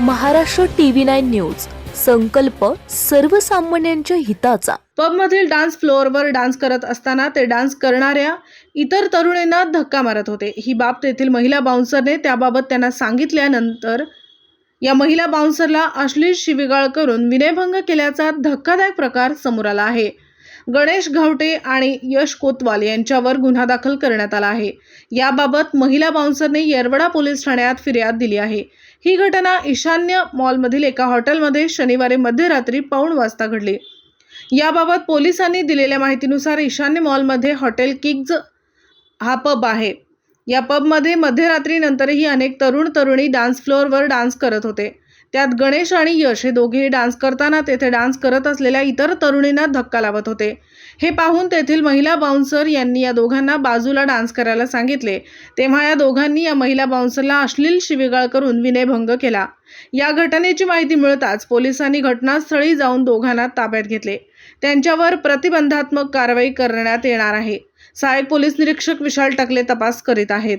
Maharashtra TV nine news. संकल्प सर्वसामान्यांच्या हिताचा. पबमधील डान्स फ्लोअरवर डान्स करत असताना ते डान्स करणाऱ्या इतर तरुणींना धक्का मारत होते. ही बाब तेथील महिला बाउन्सरने त्याबाबत त्यांना सांगितल्यानंतर या महिला बाउन्सरला अश्लील शिवीगाळ करून विनयभंग केल्याचा धक्कादायक प्रकार समोर आला आहे. गणेश घावटे आणि यश कोतवाल यांच्यावर गुन्हा दाखल करण्यात आला आहे. याबाबत महिला बाउन्सरने येरवडा पोलीस ठाण्यात फिर्याद दिली आहे. ही घटना ईशान्य मॉलमधील एका हॉटेलमध्ये शनिवारी मध्यरात्री पाऊण वाजता घडली. याबाबत पोलिसांनी दिलेल्या माहितीनुसार ईशान्य मॉलमध्ये हॉटेल किग्ज हा पब आहे. या पबमध्ये मध्यरात्रीनंतरही अनेक तरुण तरुणी डान्स फ्लोअरवर डान्स करत होते. त्यात गणेश आणि यश हे दोघेही डान्स करताना तेथे डान्स करत असलेल्या इतर तरुणींना धक्का लावत होते. हे पाहून तेथील महिला बाउन्सर यांनी या दोघांना बाजूला डान्स करायला सांगितले. तेव्हा या दोघांनी या महिला बाउन्सरला अश्लील शिवीगाळ करून विनयभंग केला. या घटनेची माहिती मिळताच पोलिसांनी घटनास्थळी जाऊन दोघांना ताब्यात घेतले. त्यांच्यावर प्रतिबंधात्मक कारवाई करण्यात येणार आहे. सहाय्यक पोलीस निरीक्षक विशाल टकले तपास करीत आहेत.